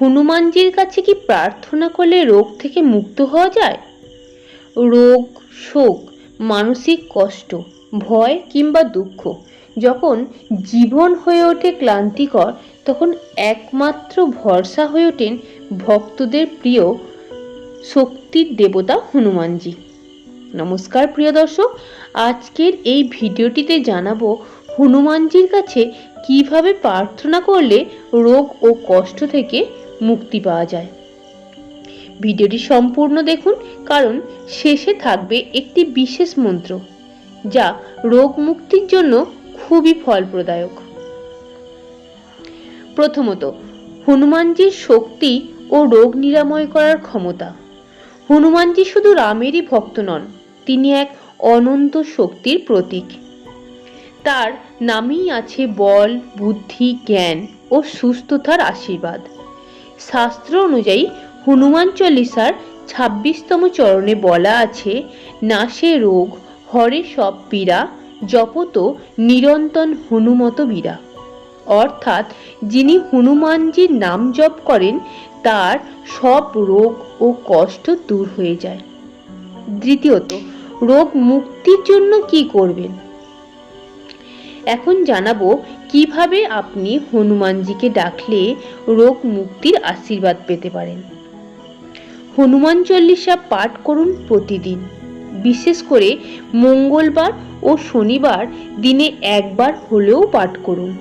হনুমানজির কাছে কি প্রার্থনা করলে রোগ থেকে মুক্ত হওয়া যায়? রোগ, শোক, মানসিক কষ্ট, ভয় কিংবা দুঃখ যখন জীবন হয়ে ওঠে ক্লান্তিকর, তখন একমাত্র ভরসা হয়ে ওঠেন ভক্তদের প্রিয় শক্তির দেবতা হনুমানজি। নমস্কার প্রিয় দর্শক, আজকের এই ভিডিওটিতে জানাব হনুমানজির কাছে কীভাবে প্রার্থনা করলে রোগ ও কষ্ট থেকে মুক্তি পাওয়া যায়? ভিডিওটি সম্পূর্ণ দেখুন, কারণ শেষে থাকবে একটি বিশেষ মন্ত্র, যা রোগ মুক্তির জন্য খুবই ফলপ্রদায়ক। প্রথমত, হনুমানজির শক্তি ও রোগ নিরাময় করার ক্ষমতা। হনুমানজি শুধু রামেরই ভক্ত নন, তিনি এক অনন্ত শক্তির প্রতীক। তার নামেই আছে বল, বুদ্ধি, জ্ঞান ও সুস্থতার আশীর্বাদ। শাস্ত্র অনুযায়ী হনুমান চল্লিশার ছাব্বিশতম চরণে বলা আছে, নাশে রোগ, হরে সব পীড়া, জপত নিরন্তন হনুমত বীরা অর্থাৎ যিনি হনুমানজির নাম জপ করেন, তার সব রোগ ও কষ্ট দূর হয়ে যায়। দ্বিতীয়ত, রোগ মুক্তির জন্য কি করবেন? এখন জানাব কীভাবে আপনি হনুমানজিকে ডাকলে রোগ মুক্তির আশীর্বাদ পেতে পারেন। হনুমান চল্লিশা পাঠ করুন প্রতিদিন। বিশেষ করে মঙ্গলবার ও শনিবার দিনে একবার হলেও পাঠ করুন।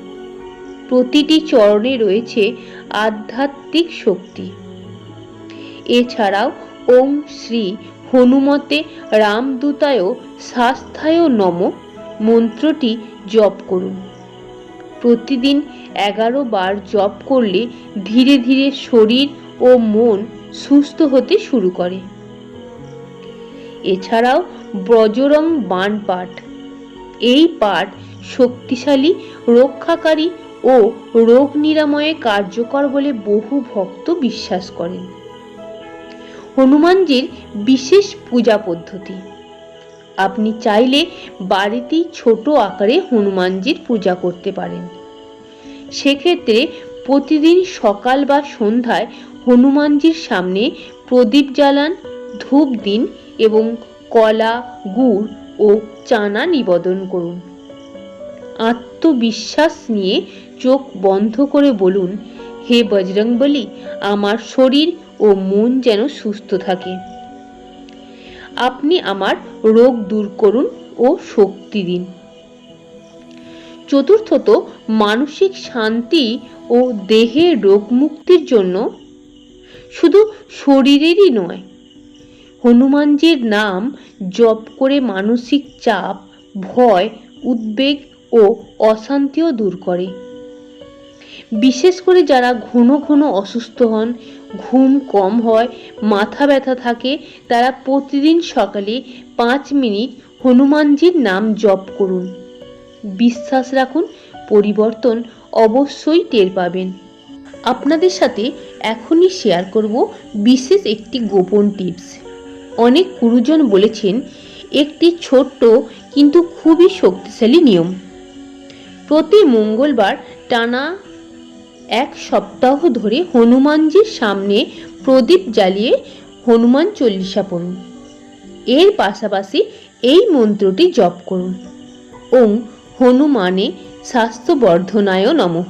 প্রতিটি চরণে রয়েছে আধ্যাত্মিক শক্তি। এছাড়াও ওম শ্রী হনুমতে রামদূতায় শাস্থায় নম মন্ত্রটি জপ করুন। প্রতিদিন এগারো বার জপ করলে ধীরে ধীরে শরীর ও মন সুস্থ হতে শুরু করে। এছাড়াও ব্রজরং বান পাঠ। এই পাঠ শক্তিশালী, রক্ষাকারী ও রোগ নিরাময়ে কার্যকর বলে বহু ভক্ত বিশ্বাস করেন। হনুমানজির বিশেষ পূজা পদ্ধতি। আপনি চাইলে বাড়িতেই ছোট আকারে হনুমানজির পূজা করতে পারেন। সেক্ষেত্রে প্রতিদিন সকাল বা সন্ধ্যায় হনুমানজির সামনে প্রদীপ জ্বালান, ধূপ দিন এবং কলা, গুড় ও চানা নিবেদন করুন। আত্মবিশ্বাস নিয়ে চোখ বন্ধ করে বলুন, হে বজরংবলী, আমার শরীর ও মন যেন সুস্থ থাকে। আপনি আমার রোগ দূর করুন ও শক্তি দিন। চতুর্থত, মানসিক শান্তি ও দেহের রোগ মুক্তির জন্য শুধু শরীরেরই নয়, হনুমানজির নাম জপ করে মানসিক চাপ, ভয়, উদ্বেগ ও অশান্তিও দূর করে। বিশেষ করে যারা ঘন ঘন অসুস্থ হন, ঘুম কম হয়, মাথা ব্যথা থাকে, তারা প্রতিদিন সকালে পাঁচ মিনিট হনুমানজির নাম জপ করুন। বিশ্বাস রাখুন, পরিবর্তন অবশ্যই টের পাবেন। আপনাদের সাথে এখনই শেয়ার করব বিশেষ একটি গোপন টিপস অনেক গুরুজন বলেছেন, একটি ছোট্ট কিন্তু খুবই শক্তিশালী নিয়ম। প্রতি মঙ্গলবার টানা এক সপ্তাহ ধরে হনুমানজির সামনে প্রদীপ জ্বালিয়ে হনুমান চল্লিশা পড়ুন। এর পাশাপাশি এই মন্ত্রটি জপ করুন। ওং হনুমানে স্বাস্থ্যবর্ধনায় নম।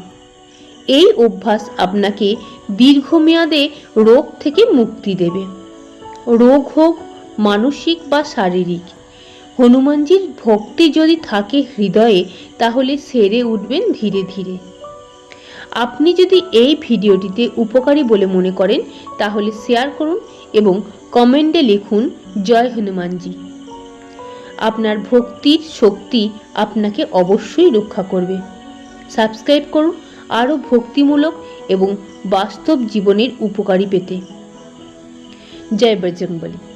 এই অভ্যাস আপনাকে দীর্ঘমেয়াদে রোগ থেকে মুক্তি দেবে। রোগ হোক মানসিক বা শারীরিক, হনুমানজির ভক্তি যদি থাকে হৃদয়ে, তাহলে সেরে উঠবেন ধীরে ধীরে। আপনি যদি এই ভিডিওটিতে উপকারী বলে মনে করেন, তাহলে শেয়ার করুন এবং কমেন্টে লিখুন, জয় হনুমানজি। আপনার ভক্তির শক্তি আপনাকে অবশ্যই রক্ষা করবে। সাবস্ক্রাইব করুন আরও ভক্তিমূলক এবং বাস্তব জীবনের উপকারী পেতে। জয় বজরংবলী।